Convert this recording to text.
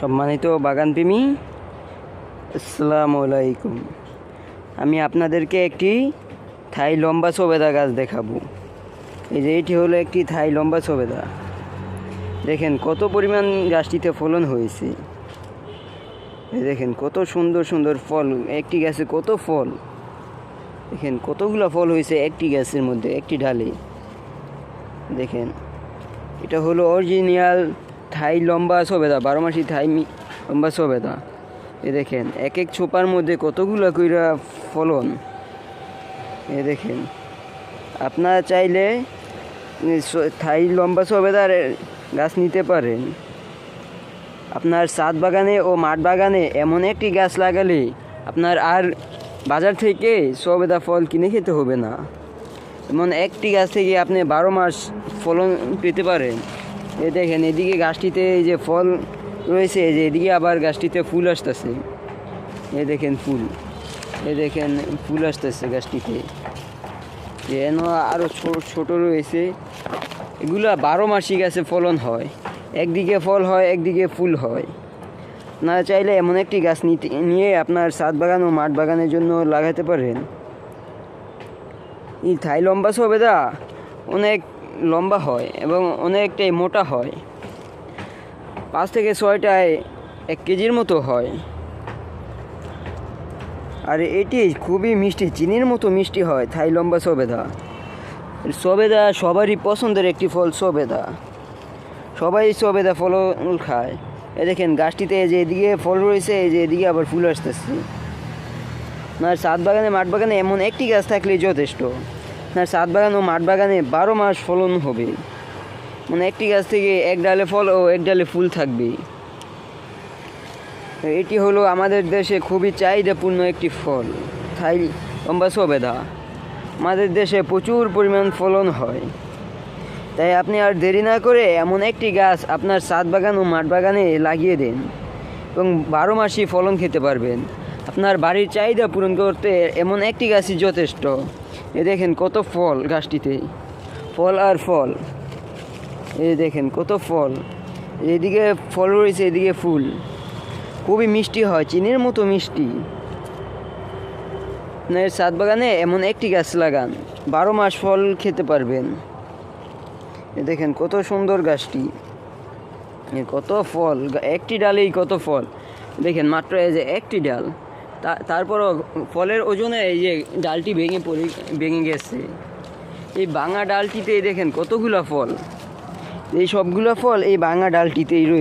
সম্মানিত বাগান বাগানপ্রেমী আসসালামু আলাইকুম আমি আপনাদেরকে একটি থাই লম্বা সবেদা গাছ দেখাবো। এই যে এটি হলো একটি থাই লম্বা সবেদা। দেখেন কত পরিমাণ গাছটিতে ফলন হয়েছে। এই দেখেন কত সুন্দর সুন্দর ফল, একটি গাছে কত ফল। দেখেন কতগুলো ফল হয়েছে একটি গাছের মধ্যে, একটি ডালে। দেখেন, এটা হলো অরিজিনাল থাই লম্বা সবেদা, বারো মাসি থাই লম্বা সবেদা। এ দেখেন এক এক ছোপার মধ্যে কতগুলো কইরা ফলন? এ দেখেন, আপনারা চাইলে থাই লম্বা সবেদার গাছ নিতে পারেন। আপনার সাত বাগানে ও মাঠ বাগানে এমন একটি গাছ লাগালে আপনার আর বাজার থেকে সবেদা ফল কিনে খেতে হবে না। এমন একটি গাছ থেকে আপনি বারো মাস ফলন পেতে পারেন। এই দেখেন, এদিকে গাছটিতে এই যে ফল রয়েছে যে এদিকে আবার গাছটিতে ফুল আসতেছে। এ দেখেন ফুল, এ দেখেন ফুল আসতেছে গাছটিতে। যেন আরও ছোট রয়েছে। এগুলো বারো মাসই গাছে ফলন হয়। একদিকে ফল হয়, একদিকে ফুল হয়। না চাইলে এমন একটি গাছ নিতে, নিয়ে আপনার সাত বাগান ও মাঠ বাগানের জন্য লাগাতে পারেন। এই থাই লম্বা সবেদা অনেক লম্বা হয় এবং অনেকটাই মোটা হয়। পাঁচ থেকে ছয়টায় এক কেজির মতো হয়। আর এটি খুবই মিষ্টি, চিনির মতো মিষ্টি হয় থাই লম্বা সবেদা। সবেদা সবারই পছন্দের একটি ফল সবেদা। সবাই সবেদা ফল খায়। এ দেখেন, গাছটিতে যে এদিকে ফল রয়েছে, এই যে এদিকে আবার ফুল আসতেছে। না সাত বাগানে, মাঠ বাগানে এমন একটি গাছ থাকলেই যথেষ্ট। না সাত বাগান ও মাঠ বাগানে বারো মাস ফলন হবে। মানে একটি গাছ থেকে এক ডালে ফল ও এক ডালে ফুল থাকবে। এটি হলো আমাদের দেশে খুবই চাহিদাপূর্ণ একটি ফল থাই লম্বা সবেদা। আমাদের দেশে প্রচুর পরিমাণ ফলন হয়। তাই আপনি আর দেরি না করে এমন একটি গাছ আপনার সাত বাগান ও মাঠ বাগানে লাগিয়ে দেন এবং বারো মাসই ফলন খেতে পারবেন। আপনার বাড়ির চাহিদা পূরণ করতে এমন একটি গাছই যথেষ্ট। এ দেখেন কত ফল গাছটিতে। ফল আর ফল। এই দেখেন কত ফল। এদিকে ফল রয়েছে, এদিকে ফুল। খুবই মিষ্টি হয়, চিনির মতো মিষ্টি। আপনার সাত বাগানে এমন একটি গাছ লাগান, বারো মাস ফল খেতে পারবেন। এ দেখেন কত সুন্দর গাছটি। কত ফল, একটি ডালেই কত ফল। দেখেন মাত্র এই যে একটি ডাল। তারপরও ফলের ওজনে এই যে ডালটি ভেঙে পড়ে, ভেঙে গেছে। এই বাঙা ডালটিতেই দেখেন কতগুলো ফল। এই সবগুলো ফল এই বাঙা ডালটিতেই রয়েছে